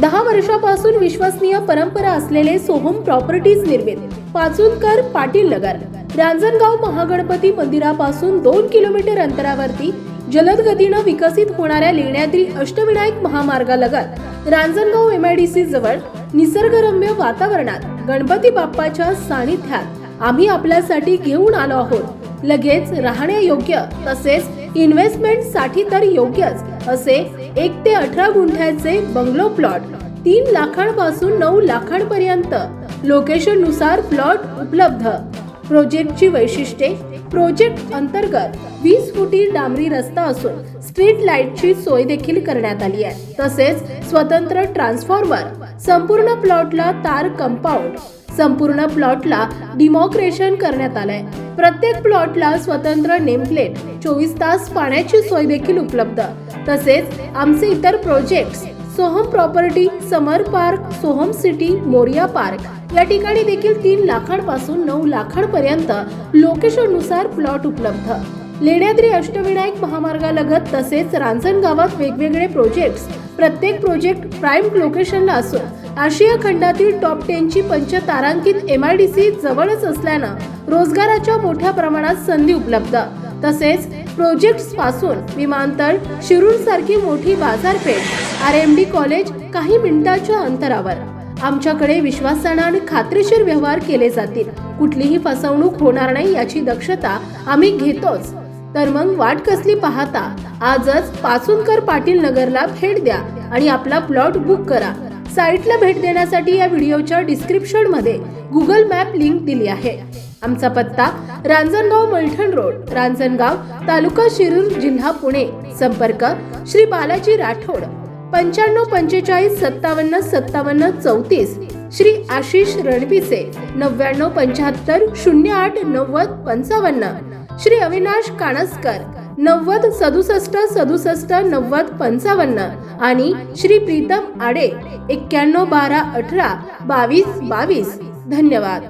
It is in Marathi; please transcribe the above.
दहा वर्षापासून विश्वसनीय परंपरा असलेले सोहम प्रॉपर्टीज निर्मित. पाचूनकर पाटील नगर. रांजणगाव महागणपती मंदिरापासून दोन किलोमीटर अंतरावरती जलद गतीनं विकसित होणाऱ्या लेण्यातील अष्टविनायक महामार्गालगत रांजणगाव एमआयडीसी जवळ निसर्गरम्य वातावरणात गणपती बाप्पाच्या सानिध्यात आम्ही आपल्यासाठी घेऊन आलो आहोत. लगेच राहण्यायोग्य तसेच इन्व्हेस्टमेंटसाठी तर योग्यच असे एक ते अठरा गुंठ्याचे बंगलो प्लॉट तीन लाखांपासून नऊ लाखांपर्यंत लोकेशननुसार प्लॉट उपलब्ध. प्रोजेक्टची वैशिष्ट्ये प्रोजेक्ट अंतर्गत वीस फुटी डांबरी रस्ता असून स्ट्रीट लाईटची सोय देखील करण्यात आली आहे. तसेच स्वतंत्र ट्रान्सफॉर्मर संपूर्ण प्लॉटला तार कंपाऊंड संपूर्ण प्लॉटला डिमॉक्रेशन करण्यात आलंय. प्रत्येक प्लॉटला स्वतंत्र नेमप्लेट चोवीस तास पाण्याची सोय देखील उपलब्ध. तसेच आमचे इतर projects Soham property Samar park Soham city Morya park या ठिकाणी देखील तीन लाखांपासून नऊ लाखांपर्यंत लोकेशननुसार प्लॉट उपलब्ध. लेण्याद्री अष्टविनायक महामार्गालगत तसेच रांजण गावात वेगवेगळे प्रोजेक्ट्स प्रत्येक प्रोजेक्ट प्राईम लोकेशनला असून आशिया खंडातील टॉप टेनची पंचतारांकित एम आय डी सी जवळच असल्यानं रोजगाराच्या मोठ्या प्रमाणात संधी उपलब्ध. तसेच प्रोजेक्ट्सपासून विमानतळ शिरूर सारखी मोठी बाजारपेठ आर एम डी कॉलेज काही मिनिटाच्या अंतरावर. आमच्याकडे विश्वासानं आणि खात्रीशीर व्यवहार केले जातील. कुठलीही फसवणूक होणार नाही याची दक्षता आम्ही घेतोच. तर मग वाट कसली पाहता? आजच पासूनकर पाटील नगरला भेट द्या आणि आपला प्लॉट बुक करा. साईटला भेट देण्यासाठी या व्हिडिओच्या डिस्क्रिप्शनमध्ये गुगल मॅप लिंक दिली आहे. आमचा पत्ता रांजणगाव मलठण रोड रांजणगाव तालुका शिरूर जिल्हा पुणे. संपर्क श्री बालाजी राठोड पंच्याण्णव पंचेचाळीस सत्तावन्न सत्तावन्न चौतीस. श्री आशिष रणपिसे नव्याण्णव पंच्याहत्तर शून्य आठ नव्वद पंचावन्न. श्री अविनाश काणसकर नव्वद सदुसष्ट सदुसष्ट नव्वद पंचावन्न आणि श्री प्रीतम आडे एक्क्याण्णव बारा अठरा बावीस बावीस. धन्यवाद.